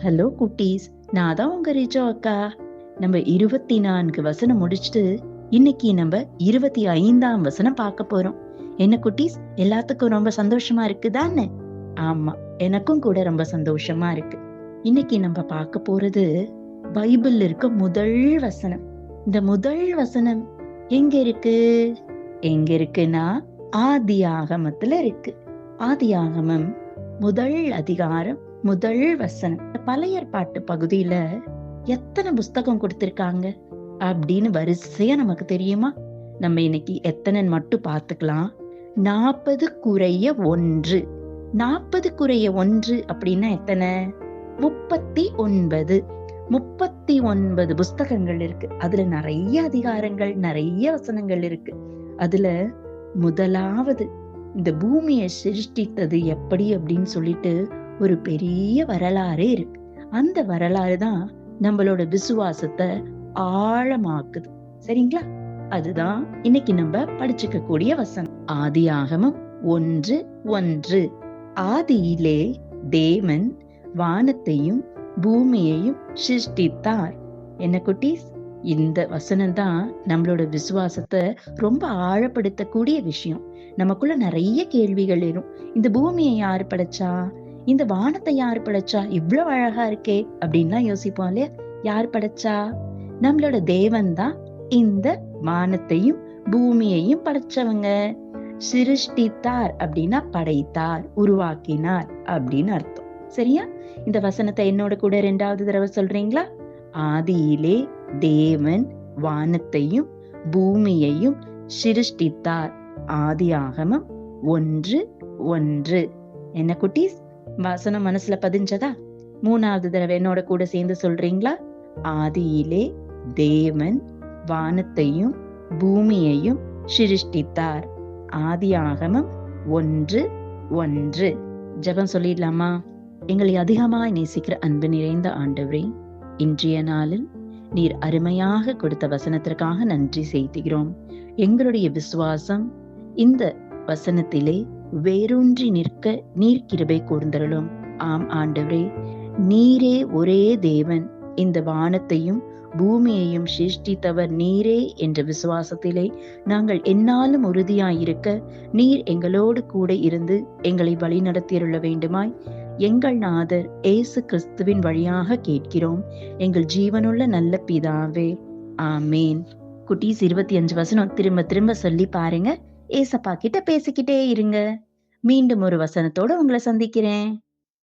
Hello குட்டீஸ். நான் தான் உங்க ரிஜோ அக்கா. நம்ம இருபத்தி நான்கு வசனம் முடிச்சுட்டு இன்னைக்கு நம்ம இருபத்தி ஐந்தாம் வசனம் பார்க்க போறோம். என்ன குட்டீஸ்? எல்லாத்துக்கும் ரொம்ப சந்தோஷமா இருக்குதானே? ஆமா எனக்கும் கூட ரொம்ப சந்தோஷமா இருக்கு. இன்னைக்கு நம்ம பார்க்க போறது பைபிள் இருக்க முதல் வசனம். இந்த முதல் வசனம் எங்க இருக்கு? எங்க இருக்குன்னா ஆதி ஆகமத்துல இருக்கு. ஆதி ஆகமம் முதல் அதிகாரம் முதல் வசனம். பழையர் பாட்டு பகுதியில எத்தனை புஸ்தகம் கொடுத்திருக்காங்க அப்படின்னு வரிசையா நமக்கு தெரியுமா? நம்ம இன்னைக்கு எத்தனை மட்டும் பார்த்துக்கலாம். நாற்பது குறைய ஒன்று. நாற்பது குறைய ஒன்று அப்படின்னா எத்தனை? முப்பத்தி ஒன்பது. முப்பத்தி ஒன்பது புஸ்தகங்கள் இருக்கு. அதுல நிறைய அதிகாரங்கள் நிறைய வசனங்கள் இருக்கு. அதுல முதலாவது இந்த பூமியை சிருஷ்டித்தது எப்படி அப்படின்னு சொல்லிட்டு ஒரு பெரிய வரலாறே இருக்கு. அந்த வரலாறு தான் நம்மளோட விசுவாசத்தை ஆழமாக்குது. சரிங்களா? அதுதான் இன்னைக்கு நம்ம படிச்சுக்க கூடிய வசனம். ஆதி ஆகமம் ஒன்று ஒன்று. ஆதியிலே தேவன் வானத்தையும் பூமியையும் சிருஷ்டித்தார். என்ன குட்டீஸ்? இந்த வசனம் தான் நம்மளோட விசுவாசத்தை ரொம்ப ஆழப்படுத்தக்கூடிய விஷயம். நமக்குள்ள நிறைய கேள்விகள் வரும் இந்த பூமியை யார் படைச்சா? இந்த வானத்தை யார் படைச்சா? இவ்வளவு அழகா இருக்கே அப்படின்லாம் யோசிப்போம் இல்லையா? யார் படைச்சா? நம்மளோட தேவன் தான் இந்த வானத்தையும் பூமியையும் படைச்சவங்க. சிருஷ்டித்தார் அப்படின்னா படைத்தார் உருவாக்கினார் அப்படின்னு அர்த்தம். சரியா? இந்த வசனத்தை என்னோட கூட ரெண்டாவது தடவை சொல்றீங்களா? ஆதியிலே தேவன் வானத்தையும் பூமியையும் சிருஷ்டித்தார். ஆதி ஆகமம் ஒன்று ஒன்று. என்ன குட்டீஸ்? வசனம் மனசுல பதிஞ்சதா? மூணாவது தடவை என்னோட கூட சேர்ந்து சொல்றீங்களா? ஆதியிலே தேவன் வானத்தையும் பூமியையும் சிருஷ்டித்தார். ஆதி ஆகமம் ஒன்று ஒன்று. ஜபம் சொல்லிடலாமா? எங்களை அதிகமாய் நேசிக்கிற அன்பு நிறைந்த ஆண்டவரே இன்றைய நாளில் நீர் அருமையாக கொடுத்த வசனத்திற்காக நன்றி செய்கிறோம் எங்களுடைய விசுவாசம் இந்த வசனத்திலே வேரூன்றி நிற்க நீர் கிருபை கூர்ந்தருளும். ஆம் ஆண்டவரே நீரே ஒரே தேவன். இந்த வானத்தையும் பூமியையும் சிருஷ்டித்தவர் நீரே என்ற விசுவாசத்திலே நாங்கள் என்னாலும் உறுதியாயிருக்க நீர் எங்களோடு கூட இருந்து எங்களை வழி நடத்தியருள வேண்டுமாய் எங்கள் நாதர் ஏசு கிறிஸ்துவின் வழியாக கேட்கிறோம். எங்கள் ஜீவனுள்ள நல்ல பிதாவே. ஆமேன். குட்டீஸ் இருபத்தி அஞ்சு வசனம். திரும்ப திரும்ப சொல்லி பாருங்க. ஏசப்பா கிட்ட பேசிக்கிட்டே இருங்க. மீண்டும் ஒரு வசனத்தோட உங்களை சந்திக்கிறேன்.